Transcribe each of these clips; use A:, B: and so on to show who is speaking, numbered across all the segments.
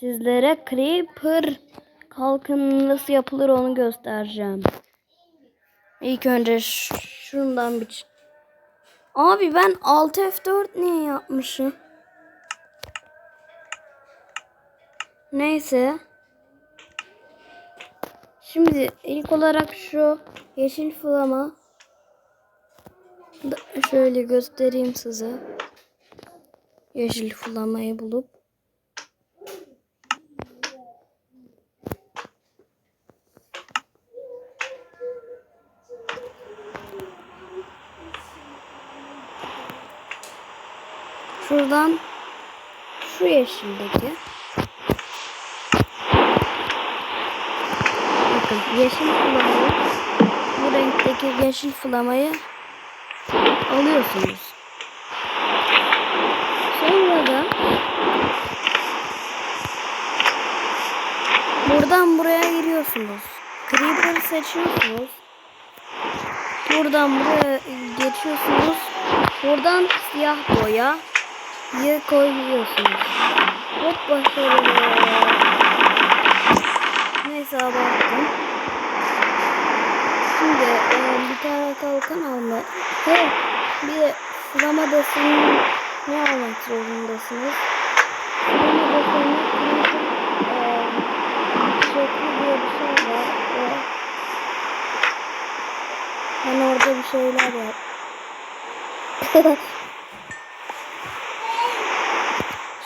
A: sizlere Creeper kalkanı nasıl yapılır onu göstereceğim. İlk önce şundan bir Abi ben Alt F4 niye yapmışım? Neyse. Şimdi ilk olarak şu yeşil flama şöyle göstereyim size. Yeşil flamayı bulup şuradan şu yeşildeki bakın yeşil flamayı bu renkteki yeşil flamayı alıyorsunuz. Sonra da buradan buraya giriyorsunuz. Creeper'ı seçiyorsunuz. Buradan buraya geçiyorsunuz. Buradan siyah boya ya koyuyorsunuz. Hop başarılı. Neyse abarttım. Şimdi e, bir tane kalkan alma. He, bir de flama deseni ne almak zorundasınız? Flama deseni e, şekli diye bir şey var. Ben orada bir şeyler yap.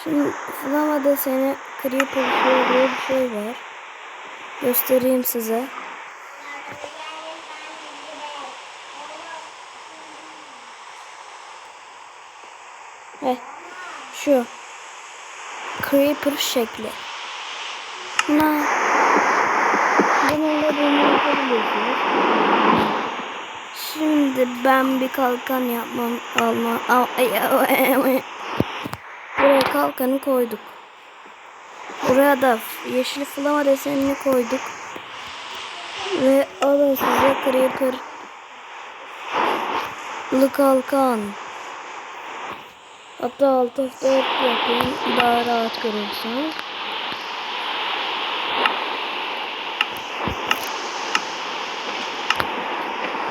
A: Şimdi flama deseni creeper diye bir şey var. Göstereyim size. Heh, şu creeper şekli. Buna bununla bunu yapabiliyorsunuz. Şimdi ben bir kalkan yapmam alma al, kalkanı koyduk. Buraya da yeşil flama desenini koyduk. Ve alın size creeper kalkan. Hatta alt F4 yapayım. Daha rahat görürsünüz.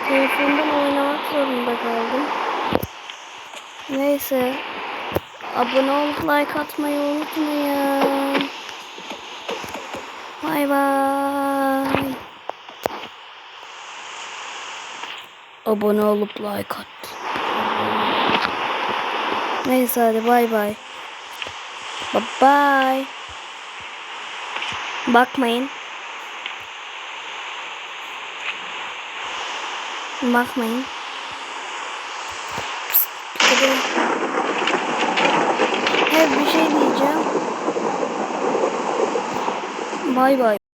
A: Telefondan oynamak zorunda kaldım. Neyse. Abone olup like atmayı unutmayın. Bay bay. Abone olup like at. Neyse hadi bay bay. Bye bye. Bakmayın. Bakmayın. Hadi. Bir şey diyeceğim. Bay bay.